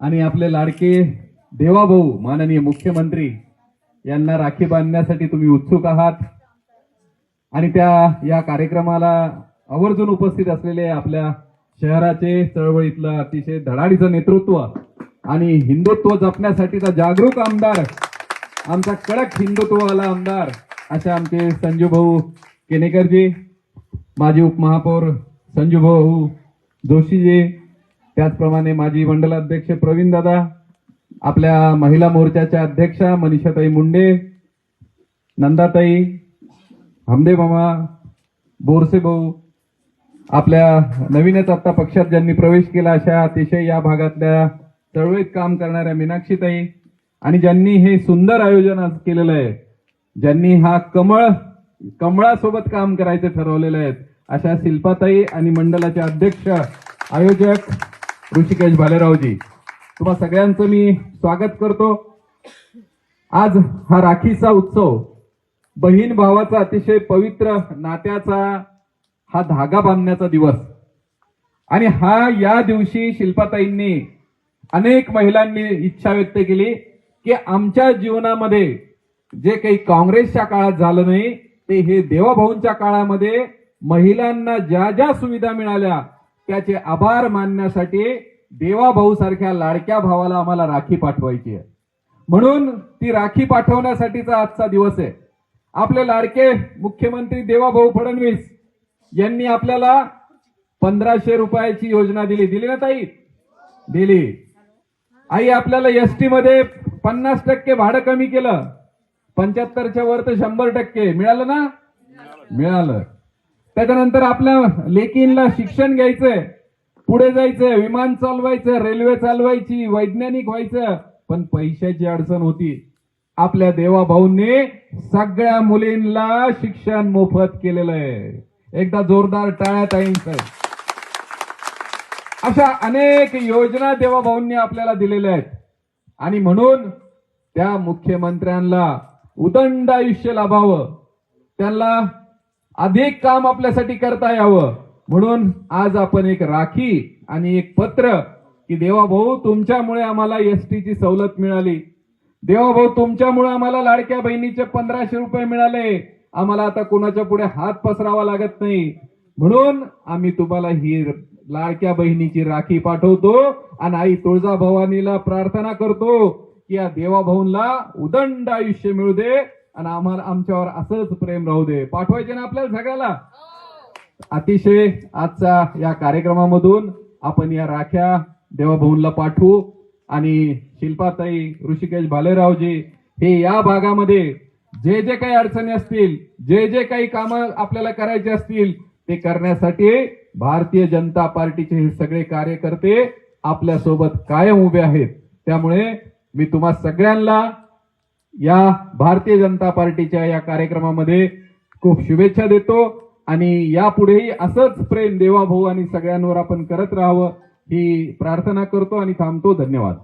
आणि आपले लाडके देवाभाऊ माननीय मुख्यमंत्री यांना राखी बांधण्यासाठी तुम्ही उत्सुक आहात. आणि त्या या कार्यक्रमाला आवर्जून उपस्थित असलेले आपल्या शहराचे चळवळीतलं अतिशय धडाडीचं नेतृत्व आणि हिंदुत्व जपण्यासाठीचा जागरूक आमदार आमचा कडक हिंदुत्ववाला आमदार असे आमचे संजू भाऊ केनेकरजी माजी उपमहापौर संजू भाऊ जोशीजी त्याचप्रमाणे माजी मंडलाध्यक्ष प्रवीण दादा आपल्या महिला मोर्चाच्या अध्यक्षा मनीषाताई मुंडे नंदाताई हमदे मामा बोरसे भाऊ आपल्या नवीनच आता पक्षात ज्यांनी प्रवेश केला अशा अतिशय या भागातल्या चळवळीत काम करणाऱ्या मीनाक्षीताई आणि ज्यांनी हे सुंदर आयोजन आज केलेलं आहे ज्यांनी हा कमळ कमळासोबत काम करायचं ठरवलेलं आहे अशा शिल्पाताई आणि मंडळाचे अध्यक्ष आयोजक ऋषिकेश भालेरावजी तुम्हा सगळ्यांचं मी स्वागत करतो. आज हा राखीचा उत्सव बहीण भावाचा अतिशय पवित्र नात्याचा हा धागा बांधण्याचा दिवस. आणि हा या दिवशी शिल्पाताईंनी अनेक महिलांनी इच्छा व्यक्त केली की आमच्या जीवनामध्ये जे काही काँग्रेसच्या काळात झालं नाही ते हे देवाभाऊंच्या काळामध्ये महिलांना ज्या ज्या सुविधा मिळाल्या त्याचे आभार मानण्यासाठी देवाभाऊ सारख्या लाडक्या भावाला आम्हाला राखी पाठवायची आहे. म्हणून ती राखी पाठवण्यासाठीचा आजचा दिवस आहे. आपले लाडके मुख्यमंत्री देवाभाऊ फडणवीस यांनी आपल्याला पंधराशे रुपयाची योजना दिली. दिली ना ताई? दिली. आई आपल्याला एसटी मध्ये पन्नास टक्के भाडं कमी केलं. पंच्याहत्तरच्या वर तर शंभर टक्के. मिळालं ना? मिळालं. त्याच्यानंतर आपल्या लेकींना शिक्षण घ्यायचंय. पुढे जायचंय विमान चालवायचं रेल्वे चालवायची वैज्ञानिक व्हायचं पण पैशाची अडचण होती. आपल्या देवाभाऊंनी सगळ्या मुलींना शिक्षण मोफत केलेलं आहे. एकदा जोरदार टाळ्या ताईंच. अशा अनेक योजना देवाभाऊंनी आपल्याला दिलेल्या आहेत. आणि म्हणून त्या मुख्यमंत्र्यांना उदंड आयुष्य लाभावं. त्यांना अधिक काम आपल्यासाठी करता यावं. म्हणून आज आपण एक राखी आणि एक पत्र की देवाभाऊ तुमच्यामुळे आम्हाला एस टीची सवलत मिळाली. देवाभाऊ तुमच्यामुळे आम्हाला लाडक्या बहिणीचे पंधराशे रुपये मिळाले. आम्हाला आता कोणाच्या पुढे हात पसरावा लागत नाही. म्हणून आम्ही तुम्हाला ही लाडक्या बहिणीची राखी पाठवतो आणि आई तुळजाभवानीला प्रार्थना करतो की या देवाभाऊंना उदंड आयुष्य मिळू दे. आणि आम्हाला आमच्यावर असंच प्रेम राहू दे. पाठवायचे ना आपल्याला सगळ्याला? अतिशय आजच्या या कार्यक्रमामधून आपण या राख्या देवाभाऊंला पाठवू आणि शिल्पाताई ऋषिकेश भालेरावजी हे या भागामध्ये जे जे काही अडचणी असतील जे जे काही कामं आपल्याला करायचे असतील ते करण्यासाठी भारतीय जनता पार्टीचे हे सगळे कार्यकर्ते आपल्यासोबत कायम उभे आहेत. त्यामुळे मी तुम्हा सगळ्यांना या भारतीय जनता पार्टीच्या या कार्यक्रमामध्ये खूप शुभेच्छा देतो आणि यापुढेही असंच प्रेम देवाभाऊ आणि सगळ्यांवर आपण करत राहावं ही प्रार्थना करतो आणि थांबतो. धन्यवाद.